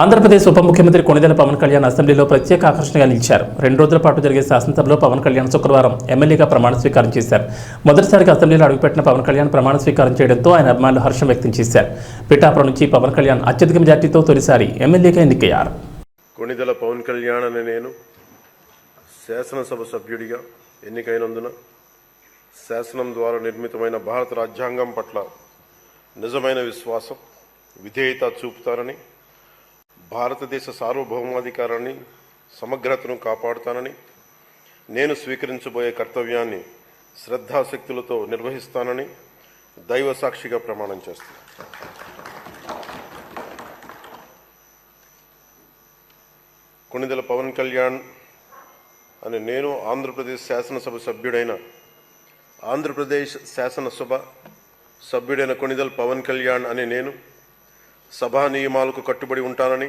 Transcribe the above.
ఆంధ్రప్రదేశ్ ఉప ముఖ్యమంత్రి కొణిదెల పవన్ కళ్యాణ్ అసెంబ్లీలో ప్రత్యేక ఆకర్షణగా నిలిచారు. రెండు రోజుల పాటు జరిగే శాసనసభలో పవన్ కళ్యాణ్ శుక్రవారం ఎమ్మెల్యేగా ప్రమాణ స్వీకారం చేశారు. మొదటిసారిగా అసెంబ్లీలో అడుగుపెట్టిన పవన్ కళ్యాణ్ ప్రమాణ స్వీకారం చేయడంతో ఆయన అభిమానులు హర్షం వ్యక్తం చేశారు. పిఠాపురం నుంచి పవన్ కళ్యాణ్ అత్యధిక మెజార్టీతో తొలిసారి ఎమ్మెల్యేగా ఎన్నికయ్యారు. కొణిదెల పవన్ కళ్యాణ్ అనే నేను శాసనసభ సభ్యుడిగా ఎన్నికైనందున శాసనం ద్వారా నిర్మితమైన భారత రాజ్యాంగం పట్ల నిజమైన విశ్వాసం విధేయత చూపుతారని భారతదేశ సార్వభౌమాధికారాన్ని సమగ్రతను కాపాడుతానని నేను స్వీకరించబోయే కర్తవ్యాన్ని శ్రద్ధాశక్తులతో నిర్వహిస్తానని దైవ సాక్షిగా ప్రమాణం చేస్తాను కొణిదెల పవన్ కళ్యాణ్ అని నేను ఆంధ్రప్రదేశ్ శాసనసభ సభ్యుడైన ఆంధ్రప్రదేశ్ శాసనసభ సభ్యుడైన కొణిదెల పవన్ కళ్యాణ్ అని నేను సభా నియమాలకు కట్టుబడి ఉంటానని